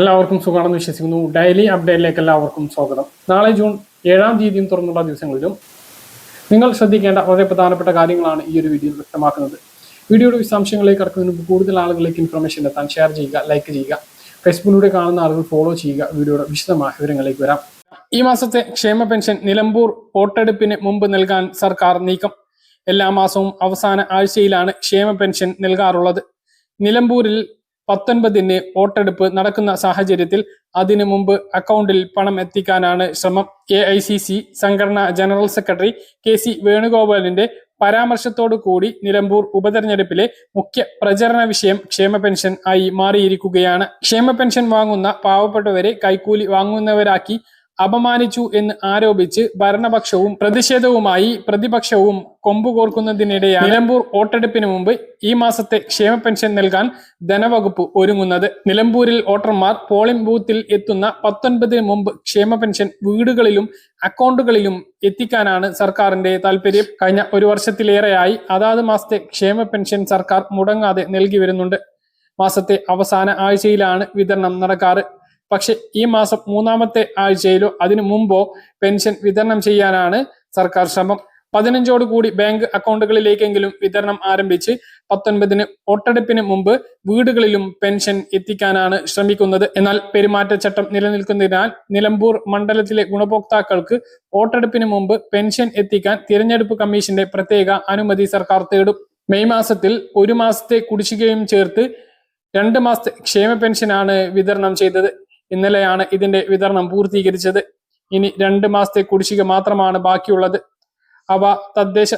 എല്ലാവർക്കും സുഖമാണെന്ന് വിശ്വസിക്കുന്നു. ഡെയിലി അപ്ഡേറ്റിലേക്ക് എല്ലാവർക്കും സ്വാഗതം. നാളെ ജൂൺ ഏഴാം തീയതിയും തുറന്നുള്ള ദിവസങ്ങളിലും നിങ്ങൾ ശ്രദ്ധിക്കേണ്ട വളരെ പ്രധാനപ്പെട്ട കാര്യങ്ങളാണ് ഈ ഒരു വീഡിയോയിൽ വ്യക്തമാക്കുന്നത്. വീഡിയോയുടെ വിശദാംശങ്ങളിലേക്ക് കടക്കുന്നതിന് മുമ്പ് കൂടുതൽ ആളുകളിലേക്ക് ഇൻഫർമേഷൻ എത്താൻ ഷെയർ ചെയ്യുക ലൈക്ക് ചെയ്യുക ഫേസ്ബുക്കിലൂടെ കാണുന്ന ആളുകൾ ഫോളോ ചെയ്യുക വീഡിയോയുടെ വിശദമായ വിവരങ്ങളിലേക്ക് വരാം. ഈ മാസത്തെ ക്ഷേമ പെൻഷൻ നിലമ്പൂർ വോട്ടെടുപ്പിന് മുമ്പ് നൽകാൻ സർക്കാർ നീക്കം. എല്ലാ മാസവും അവസാന ആഴ്ചയിലാണ് ക്ഷേമ പെൻഷൻ നൽകാറുള്ളത്. നിലമ്പൂരിൽ പത്തൊൻപതിന് വോട്ടെടുപ്പ് നടക്കുന്ന സാഹചര്യത്തിൽ അതിനു മുമ്പ് അക്കൗണ്ടിൽ പണം എത്തിക്കാനാണ് ശ്രമം. എ ഐ സി സി സംഘടനാ ജനറൽ സെക്രട്ടറി കെ സി വേണുഗോപാലിന്റെ പരാമർശത്തോടു കൂടി നിലമ്പൂർ ഉപതെരഞ്ഞെടുപ്പിലെ മുഖ്യ പ്രചരണ വിഷയം ക്ഷേമ പെൻഷൻ ആയി മാറിയിരിക്കുകയാണ്. ക്ഷേമ പെൻഷൻ വാങ്ങുന്ന പാവപ്പെട്ടവരെ കൈക്കൂലി വാങ്ങുന്നവരാക്കി അപമാനിച്ചു എന്ന് ആരോപിച്ച് ഭരണപക്ഷവും പ്രതിഷേധവുമായി പ്രതിപക്ഷവും കൊമ്പുകോർക്കുന്നതിനിടെയാണ് നിലമ്പൂർ വോട്ടെടുപ്പിന് മുമ്പ് ഈ മാസത്തെ ക്ഷേമ പെൻഷൻ നൽകാൻ ധനവകുപ്പ് ഒരുങ്ങുന്നത്. നിലമ്പൂരിൽ വോട്ടർമാർ പോളിംഗ് ബൂത്തിൽ എത്തുന്ന പത്തൊൻപതിന് മുമ്പ് ക്ഷേമ പെൻഷൻ വീടുകളിലും അക്കൗണ്ടുകളിലും എത്തിക്കാനാണ് സർക്കാരിന്റെ താല്പര്യം കഴിഞ്ഞ ഒരു വർഷത്തിലേറെയായി അതാത് മാസത്തെ ക്ഷേമ പെൻഷൻ സർക്കാർ മുടങ്ങാതെ നൽകി വരുന്നുണ്ട്. മാസത്തെ അവസാന ആഴ്ചയിലാണ് വിതരണം നടക്കാറ്. പക്ഷെ ഈ മാസം മൂന്നാമത്തെ ആഴ്ചയിലോ അതിനു മുമ്പോ പെൻഷൻ വിതരണം ചെയ്യാനാണ് സർക്കാർ ശ്രമം. പതിനഞ്ചോട് കൂടി ബാങ്ക് അക്കൗണ്ടുകളിലേക്കെങ്കിലും വിതരണം ആരംഭിച്ച് പത്തൊൻപതിന് വോട്ടെടുപ്പിന് മുമ്പ് വീടുകളിലും പെൻഷൻ എത്തിക്കാനാണ് ശ്രമിക്കുന്നത്. എന്നാൽ പെരുമാറ്റച്ചട്ടം നിലനിൽക്കുന്നതിനാൽ നിലമ്പൂർ മണ്ഡലത്തിലെ ഗുണഭോക്താക്കൾക്ക് വോട്ടെടുപ്പിന് മുമ്പ് പെൻഷൻ എത്തിക്കാൻ തിരഞ്ഞെടുപ്പ് കമ്മീഷന്റെ പ്രത്യേക അനുമതി സർക്കാർ തേടും. മെയ് മാസത്തിൽ ഒരു മാസത്തെ കുടിശ്ശികയും ചേർത്ത് രണ്ട് മാസത്തെ ക്ഷേമ പെൻഷനാണ് വിതരണം ചെയ്തത്. ഇന്നലെയാണ് ഇതിന്റെ വിതരണം പൂർത്തീകരിച്ചത്. ഇനി രണ്ട് മാസത്തെ കുടിശ്ശിക മാത്രമാണ് ബാക്കിയുള്ളത്. അവ തദ്ദേശ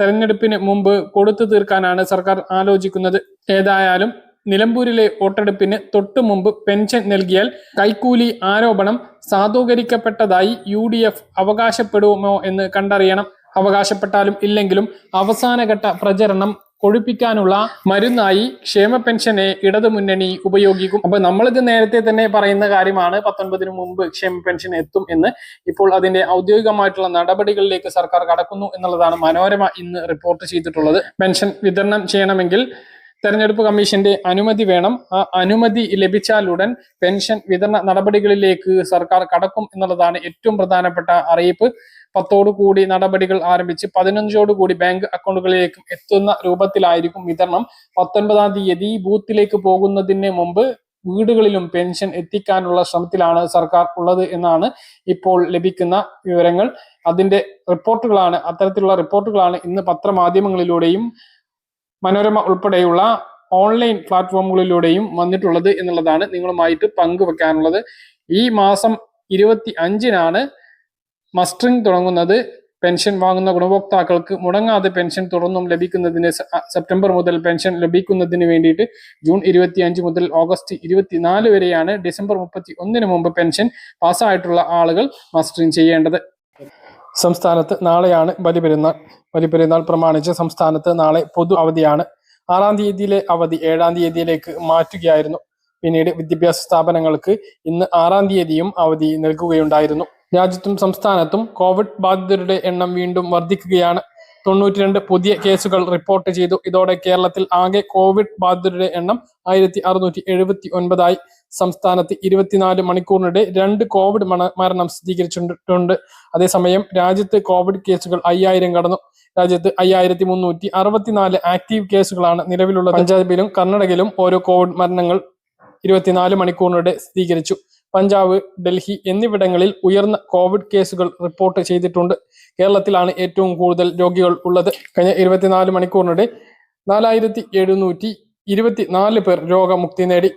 തെരഞ്ഞെടുപ്പിന് മുമ്പ് കൊടുത്തു തീർക്കാനാണ് സർക്കാർ ആലോചിക്കുന്നത്. ഏതായാലും നിലമ്പൂരിലെ വോട്ടെടുപ്പിന് തൊട്ടു മുമ്പ് പെൻഷൻ നൽകിയാൽ കൈക്കൂലി ആരോപണം സാധൂകരിക്കപ്പെട്ടതായി യു ഡി എഫ് അവകാശപ്പെടുമോ എന്ന് കണ്ടറിയണം. അവകാശപ്പെട്ടാലും ഇല്ലെങ്കിലും അവസാനഘട്ട പ്രചരണം കൊഴുപ്പിക്കാനുള്ള മരുന്നായി ക്ഷേമ പെൻഷനെ ഇടതുമുന്നണി ഉപയോഗിക്കും. അപ്പൊ നമ്മളിത് നേരത്തെ തന്നെ പറയുന്ന കാര്യമാണ് പത്തൊൻപതിനു മുമ്പ് ക്ഷേമ പെൻഷൻ എത്തും എന്ന്. ഇപ്പോൾ അതിന്റെ ഔദ്യോഗികമായിട്ടുള്ള നടപടികളിലേക്ക് സർക്കാർ കടക്കുന്നു എന്നുള്ളതാണ് മനോരമ ഇന്ന് റിപ്പോർട്ട് ചെയ്തിട്ടുള്ളത്. പെൻഷൻ വിതരണം ചെയ്യണമെങ്കിൽ തെരഞ്ഞെടുപ്പ് കമ്മീഷന്റെ അനുമതി വേണം. ആ അനുമതി ലഭിച്ചാലുടൻ പെൻഷൻ വിതരണ നടപടികളിലേക്ക് സർക്കാർ കടക്കും എന്നുള്ളതാണ് ഏറ്റവും പ്രധാനപ്പെട്ട അറിയിപ്പ്. കൂടി നടപടികൾ ആരംഭിച്ച് പതിനഞ്ചോടുകൂടി ബാങ്ക് അക്കൗണ്ടുകളിലേക്ക് എത്തുന്ന രൂപത്തിലായിരിക്കും വിതരണം. പത്തൊൻപതാം തീയതി ബൂത്തിലേക്ക് പോകുന്നതിന് മുമ്പ് വീടുകളിലും പെൻഷൻ എത്തിക്കാനുള്ള ശ്രമത്തിലാണ് സർക്കാർ ഉള്ളത് എന്നാണ് ഇപ്പോൾ ലഭിക്കുന്ന വിവരങ്ങൾ. അതിന്റെ റിപ്പോർട്ടുകളാണ് അത്തരത്തിലുള്ള റിപ്പോർട്ടുകളാണ് ഇന്ന് പത്രമാധ്യമങ്ങളിലൂടെയും മനോരമ ഉൾപ്പെടെയുള്ള ഓൺലൈൻ പ്ലാറ്റ്ഫോമുകളിലൂടെയും വന്നിട്ടുള്ളത് എന്നുള്ളതാണ് നിങ്ങളുമായിട്ട് പങ്കുവെക്കാനുള്ളത്. ഈ മാസം ഇരുപത്തി അഞ്ചിനാണ് മസ്റ്ററിംഗ് തുടങ്ങുന്നത്. പെൻഷൻ വാങ്ങുന്ന ഗുണഭോക്താക്കൾക്ക് മുടങ്ങാതെ പെൻഷൻ തുടർന്നും ലഭിക്കുന്നതിന് സെപ്റ്റംബർ മുതൽ പെൻഷൻ ലഭിക്കുന്നതിന് വേണ്ടിയിട്ട് ജൂൺ ഇരുപത്തി അഞ്ച് മുതൽ ഓഗസ്റ്റ് ഇരുപത്തിനാല് വരെയാണ് ഡിസംബർ മുപ്പത്തി ഒന്നിന് മുമ്പ് പെൻഷൻ പാസ്സായിട്ടുള്ള ആളുകൾ മസ്റ്ററിംഗ് ചെയ്യേണ്ടത്. സംസ്ഥാനത്ത് നാളെയാണ് ബലിപെരുന്നാൾ. ബലിപെരുന്നാൾ പ്രമാണിച്ച് സംസ്ഥാനത്ത് നാളെ പൊതു അവധിയാണ്. ആറാം തീയതിയിലെ അവധി ഏഴാം തീയതിയിലേക്ക് മാറ്റുകയായിരുന്നു. പിന്നീട് വിദ്യാഭ്യാസ സ്ഥാപനങ്ങൾക്ക് ഇന്ന് ആറാം തീയതിയും അവധി നൽകുകയുണ്ടായിരുന്നു. രാജ്യത്തും സംസ്ഥാനത്തും കോവിഡ് ബാധിതരുടെ എണ്ണം വീണ്ടും വർദ്ധിക്കുകയാണ്. തൊണ്ണൂറ്റിരണ്ട് പുതിയ കേസുകൾ റിപ്പോർട്ട് ചെയ്തു. ഇതോടെ കേരളത്തിൽ ആകെ കോവിഡ് ബാധിതരുടെ എണ്ണം ആയിരത്തി അറുന്നൂറ്റി എഴുപത്തി ഒൻപതായി. സംസ്ഥാനത്ത് ഇരുപത്തിനാല് മണിക്കൂറിനിടെ രണ്ട് കോവിഡ് മരണം സ്ഥിരീകരിച്ചിട്ടുണ്ട്. അതേസമയം രാജ്യത്ത് കോവിഡ് കേസുകൾ അയ്യായിരം കടന്നു. രാജ്യത്ത് അയ്യായിരത്തി മുന്നൂറ്റി അറുപത്തിനാല് ആക്റ്റീവ് കേസുകളാണ് നിലവിലുള്ള പഞ്ചാബിലും കർണാടകയിലും ഓരോ കോവിഡ് മരണങ്ങൾ ഇരുപത്തിനാല് മണിക്കൂറിനിടെ സ്ഥിരീകരിച്ചു. പഞ്ചാബ് ഡൽഹി എന്നിവിടങ്ങളിൽ ഉയർന്ന കോവിഡ് കേസുകൾ റിപ്പോർട്ട് ചെയ്തിട്ടുണ്ട്. കേരളത്തിലാണ് ഏറ്റവും കൂടുതൽ രോഗികൾ ഉള്ളത്. കഴിഞ്ഞ ഇരുപത്തിനാല് മണിക്കൂറിനിടെ നാലായിരത്തി എഴുന്നൂറ്റി ഇരുപത്തിനാല് പേർ രോഗമുക്തി നേടി.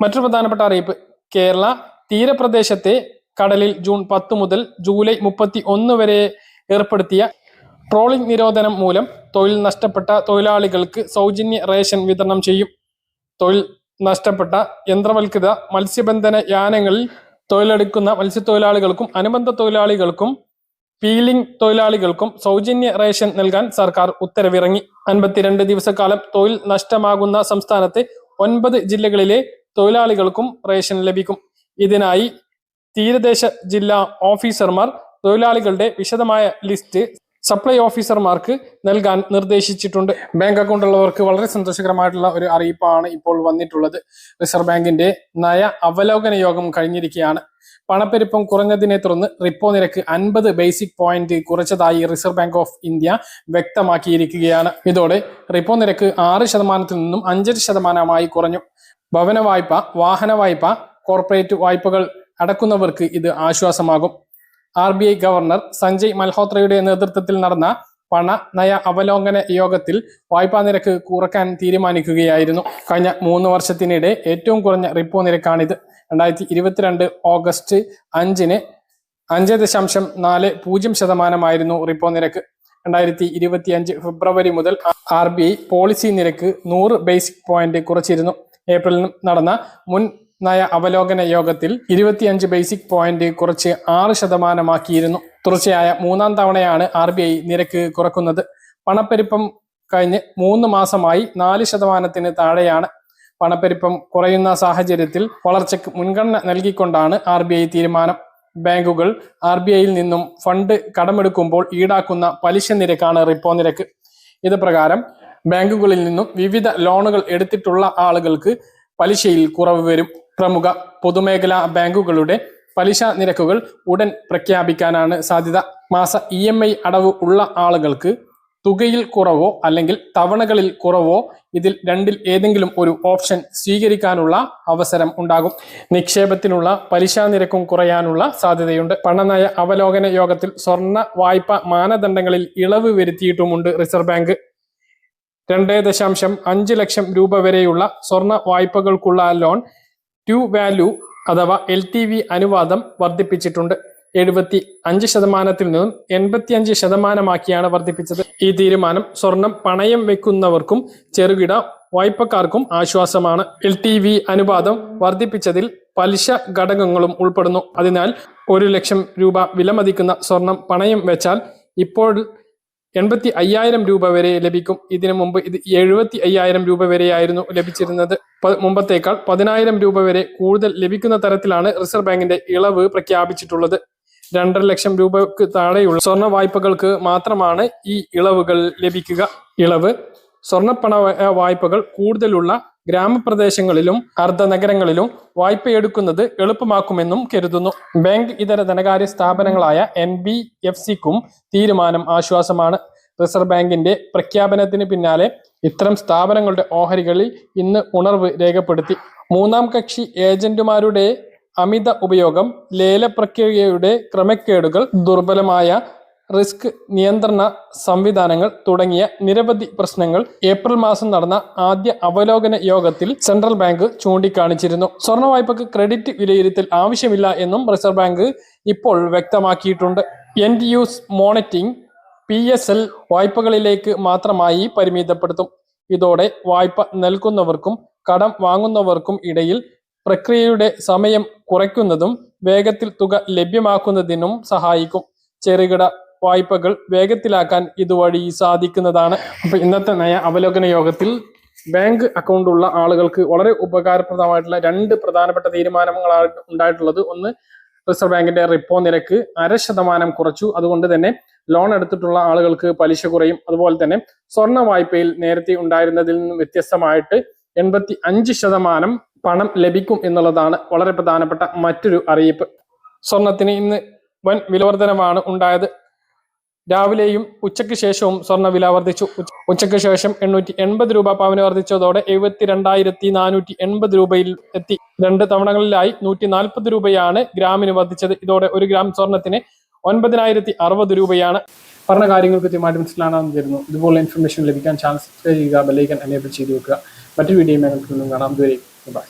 മറ്റൊരു പ്രധാനപ്പെട്ട അറിയിപ്പ്. കേരള തീരപ്രദേശത്തെ കടലിൽ ജൂൺ പത്ത് മുതൽ ജൂലൈ മുപ്പത്തി ഒന്ന് വരെ ഏർപ്പെടുത്തിയ ട്രോളിംഗ് നിരോധനം മൂലം തൊഴിൽ നഷ്ടപ്പെട്ട തൊഴിലാളികൾക്ക് സൗജന്യ റേഷൻ വിതരണം ചെയ്യും. തൊഴിൽ നഷ്ടപ്പെട്ട യന്ത്രവൽകൃത മത്സ്യബന്ധന യാനങ്ങളിൽ തൊഴിലെടുക്കുന്ന മത്സ്യത്തൊഴിലാളികൾക്കും അനുബന്ധ തൊഴിലാളികൾക്കും പീലിംഗ് തൊഴിലാളികൾക്കും സൗജന്യ റേഷൻ നൽകാൻ സർക്കാർ ഉത്തരവിറങ്ങി. അൻപത്തിരണ്ട് ദിവസക്കാലം തൊഴിൽ നഷ്ടമാകുന്ന സംസ്ഥാനത്തെ ഒൻപത് ജില്ലകളിലെ തൊഴിലാളികൾക്കും റേഷൻ ലഭിക്കും. ഇതിനായി തീരദേശ ജില്ലാ ഓഫീസർമാർ തൊഴിലാളികളുടെ വിശദമായ ലിസ്റ്റ് സപ്ലൈ ഓഫീസർമാർക്ക് നൽകാൻ നിർദ്ദേശിച്ചിട്ടുണ്ട്. ബാങ്ക് അക്കൗണ്ട് ഉള്ളവർക്ക് വളരെ സന്തോഷകരമായിട്ടുള്ള ഒരു അറിയിപ്പാണ് ഇപ്പോൾ വന്നിട്ടുള്ളത്. റിസർവ് ബാങ്കിന്റെ നയ അവലോകന യോഗം കഴിഞ്ഞിരിക്കുകയാണ്. പണപ്പെരുപ്പം കുറഞ്ഞതിനെ തുടർന്ന് റിപ്പോ നിരക്ക് അൻപത് ബേസിക് പോയിന്റ് കുറച്ചതായി റിസർവ് ബാങ്ക് ഓഫ് ഇന്ത്യ വ്യക്തമാക്കിയിരിക്കുകയാണ്. ഇതോടെ റിപ്പോ നിരക്ക് ആറ് ശതമാനത്തിൽ നിന്നും അഞ്ചര ശതമാനമായി കുറഞ്ഞു. ഭവന വായ്പ വാഹന വായ്പ കോർപ്പറേറ്റ് വായ്പകൾ അടക്കുന്നവർക്ക് ഇത് ആശ്വാസമാകും. R B I governor Sanjay മൽഹോത്രയുടെ നേതൃത്വത്തിൽ നടന്ന പണ നയ അവലോകന യോഗത്തിൽ വായ്പാ നിരക്ക് കുറയ്ക്കാൻ തീരുമാനിക്കുകയായിരുന്നു. കഴിഞ്ഞ മൂന്ന് വർഷത്തിനിടെ ഏറ്റവും കുറഞ്ഞ റിപ്പോ നിരക്കാണിത്. രണ്ടായിരത്തി ഇരുപത്തിരണ്ട് ഓഗസ്റ്റ് അഞ്ചിന് അഞ്ച് ദശാംശം നാല് പൂജ്യം ശതമാനമായിരുന്നു റിപ്പോ നിരക്ക്. രണ്ടായിരത്തി ഇരുപത്തി അഞ്ച് ഫെബ്രുവരി മുതൽ ആർ ബി ഐ പോളിസി നിരക്ക് നൂറ് ബേസിക് പോയിന്റ് കുറച്ചിരുന്നു. ഏപ്രിലിൽ നടന്ന മുൻ നയ അവലോകന യോഗത്തിൽ ഇരുപത്തിയഞ്ച് ബേസിക് പോയിന്റ് കുറച്ച് ആറ് ശതമാനമാക്കിയിരുന്നു. തുടർച്ചയായ മൂന്നാം തവണയാണ് ആർ ബി ഐ നിരക്ക് കുറക്കുന്നത്. പണപ്പെരുപ്പം കഴിഞ്ഞ് മൂന്ന് മാസമായി നാല് ശതമാനത്തിന് താഴെയാണ്. പണപ്പെരുപ്പം കുറയുന്ന സാഹചര്യത്തിൽ വളർച്ചയ്ക്ക് മുൻഗണന നൽകിക്കൊണ്ടാണ് ആർ തീരുമാനം. ബാങ്കുകൾ ആർ ബി ഐയിൽ നിന്നും ഫണ്ട് കടമെടുക്കുമ്പോൾ ഈടാക്കുന്ന പലിശ നിരക്കാണ് റിപ്പോ നിരക്ക്. ഇത് പ്രകാരം ബാങ്കുകളിൽ നിന്നും വിവിധ ലോണുകൾ എടുത്തിട്ടുള്ള ആളുകൾക്ക് പലിശയിൽ കുറവ് വരും. പ്രമുഖ പൊതുമേഖലാ ബാങ്കുകളുടെ പലിശ നിരക്കുകൾ ഉടൻ പ്രഖ്യാപിക്കാനാണ് സാധ്യത. മാസ ഇ എം ഐ അടവ് ഉള്ള ആളുകൾക്ക് തുകയിൽ കുറവോ അല്ലെങ്കിൽ തവണകളിൽ കുറവോ ഇതിൽ രണ്ടിൽ ഏതെങ്കിലും ഒരു ഓപ്ഷൻ സ്വീകരിക്കാനുള്ള അവസരം ഉണ്ടാകും. നിക്ഷേപത്തിനുള്ള പലിശ നിരക്കും കുറയാനുള്ള സാധ്യതയുണ്ട്. പണനയ അവലോകന യോഗത്തിൽ സ്വർണ വായ്പ മാനദണ്ഡങ്ങളിൽ ഇളവ് വരുത്തിയിട്ടുമുണ്ട് റിസർവ് ബാങ്ക്. രണ്ട് ദശാംശം അഞ്ച് ലക്ഷം രൂപ വരെയുള്ള സ്വർണ വായ്പകൾക്കുള്ള ലോൺ ടു വാല്യൂ അഥവാ എൽ ടി വി അനുവാദം വർദ്ധിപ്പിച്ചിട്ടുണ്ട്. എഴുപത്തി അഞ്ച് ശതമാനത്തിൽ നിന്നും എൺപത്തി അഞ്ച് ശതമാനമാക്കിയാണ് വർദ്ധിപ്പിച്ചത്. ഈ തീരുമാനം സ്വർണം പണയം വെക്കുന്നവർക്കും ചെറുകിട വായ്പക്കാർക്കും ആശ്വാസമാണ്. എൽ ടി വി അനുപാതം വർദ്ധിപ്പിച്ചതിൽ പലിശ ഘടകങ്ങളും ഉൾപ്പെടുന്നു. അതിനാൽ ഒരു ലക്ഷം രൂപ വിലമതിക്കുന്ന സ്വർണം പണയം വെച്ചാൽ ഇപ്പോൾ എൺപത്തി അയ്യായിരം രൂപ വരെ ലഭിക്കും. ഇതിനു മുമ്പ് ഇത് എഴുപത്തി അയ്യായിരം രൂപ വരെയായിരുന്നു ലഭിച്ചിരുന്നത്. മുമ്പത്തേക്കാൾ പതിനായിരം രൂപ വരെ കൂടുതൽ ലഭിക്കുന്ന തരത്തിലാണ് റിസർവ് ബാങ്കിന്റെ ഇളവ് പ്രഖ്യാപിച്ചിട്ടുള്ളത്. രണ്ടര ലക്ഷം രൂപക്ക് താഴെയുള്ള സ്വർണ വായ്പകൾക്ക് മാത്രമാണ് ഈ ഇളവുകൾ ലഭിക്കുക. ഇളവ് സ്വർണപ്പണ വായ്പകൾ കൂടുതലുള്ള ഗ്രാമപ്രദേശങ്ങളിലും അർദ്ധനഗരങ്ങളിലും വായ്പയെടുക്കുന്നത് എളുപ്പമാക്കുമെന്നും കരുതുന്നു. ബാങ്ക് ഇതര ധനകാര്യ സ്ഥാപനങ്ങളായ എൻ ബി എഫ് സിക്കും തീരുമാനം ആശ്വാസമാണ്. റിസർവ് ബാങ്കിന്റെ പ്രഖ്യാപനത്തിന് പിന്നാലെ ഇത്തരം സ്ഥാപനങ്ങളുടെ ഓഹരികളിൽ ഇന്ന് ഉണർവ് രേഖപ്പെടുത്തി. മൂന്നാം കക്ഷി ഏജന്റുമാരുടെ അമിത ഉപയോഗം ലേല പ്രക്രിയയുടെ ക്രമക്കേടുകൾ ദുർബലമായ റിസ്ക് നിയന്ത്രണ സംവിധാനങ്ങൾ തുടങ്ങിയ നിരവധി പ്രശ്നങ്ങൾ ഏപ്രിൽ മാസം നടന്ന ആദ്യ അവലോകന യോഗത്തിൽ സെൻട്രൽ ബാങ്ക് ചൂണ്ടിക്കാണിച്ചിരുന്നു. സ്വർണ വായ്പക്ക് ക്രെഡിറ്റ് വിലയിരുത്തൽ ആവശ്യമില്ല എന്നും റിസർവ് ബാങ്ക് ഇപ്പോൾ വ്യക്തമാക്കിയിട്ടുണ്ട്. End use monitoring P S L വായ്പകളിലേക്ക് മാത്രമായി പരിമിതപ്പെടുത്തും. ഇതോടെ വായ്പ നൽകുന്നവർക്കും കടം വാങ്ങുന്നവർക്കും ഇടയിൽ പ്രക്രിയയുടെ സമയം കുറയ്ക്കുന്നതും വേഗത്തിൽ തുക ലഭ്യമാക്കുന്നതിനും സഹായിക്കും. ചെറുകിട വായ്പകൾ വേഗത്തിലാക്കാൻ ഇതുവഴി സാധിക്കുന്നതാണ്. അപ്പൊ ഇന്നത്തെ നയ അവലോകന യോഗത്തിൽ ബാങ്ക് അക്കൗണ്ട് ഉള്ള ആളുകൾക്ക് വളരെ ഉപകാരപ്രദമായിട്ടുള്ള രണ്ട് പ്രധാനപ്പെട്ട തീരുമാനങ്ങളാണ് ഉണ്ടായിട്ടുള്ളത്. ഒന്ന് റിസർവ് ബാങ്കിന്റെ റിപ്പോ നിരക്ക് അര ശതമാനം കുറച്ചു. അതുകൊണ്ട് തന്നെ ലോൺ എടുത്തിട്ടുള്ള ആളുകൾക്ക് പലിശ കുറയും. അതുപോലെ തന്നെ സ്വർണ വായ്പയിൽ നേരത്തെ ഉണ്ടായിരുന്നതിൽ നിന്നും വ്യത്യസ്തമായിട്ട് എൺപത്തി അഞ്ച് ശതമാനം പണം ലഭിക്കും എന്നുള്ളതാണ് വളരെ പ്രധാനപ്പെട്ട മറ്റൊരു അറിയിപ്പ്. സ്വർണത്തിന് ഇന്ന് വൻ വിലവർധനമാണ് ഉണ്ടായത്. രാവിലെയും ഉച്ചയ്ക്ക് ശേഷവും സ്വർണ വില വർദ്ധിച്ചു ഉച്ചയ്ക്ക് ശേഷം എണ്ണൂറ്റി എൺപത് രൂപ പവന് വർദ്ധിച്ചതോടെ എഴുപത്തി രണ്ടായിരത്തി നാനൂറ്റി എൺപത് രൂപയിൽ എത്തി. രണ്ട് തവണകളിലായി നൂറ്റി നാൽപ്പത് രൂപയാണ് ഗ്രാമിന് വർദ്ധിച്ചത്. ഇതോടെ ഒരു ഗ്രാം സ്വർണത്തിന് ഒൻപതിനായിരത്തി അറുപത് രൂപയാണ്. പറഞ്ഞ കാര്യങ്ങൾ കൃത്യമായിട്ട് മനസ്സിലാണെന്ന് തരുന്നു ഇതുപോലെ ഇൻഫർമേഷൻ ലഭിക്കാൻ ചാനൽ സബ്സ്ക്രൈബ് ചെയ്യുക ബെല്ലൈക്കൻ എനേബിൾ ചെയ്ത് വെക്കുക. മറ്റൊരു വീഡിയോ കാണാം. ഇതുവരെ ബൈ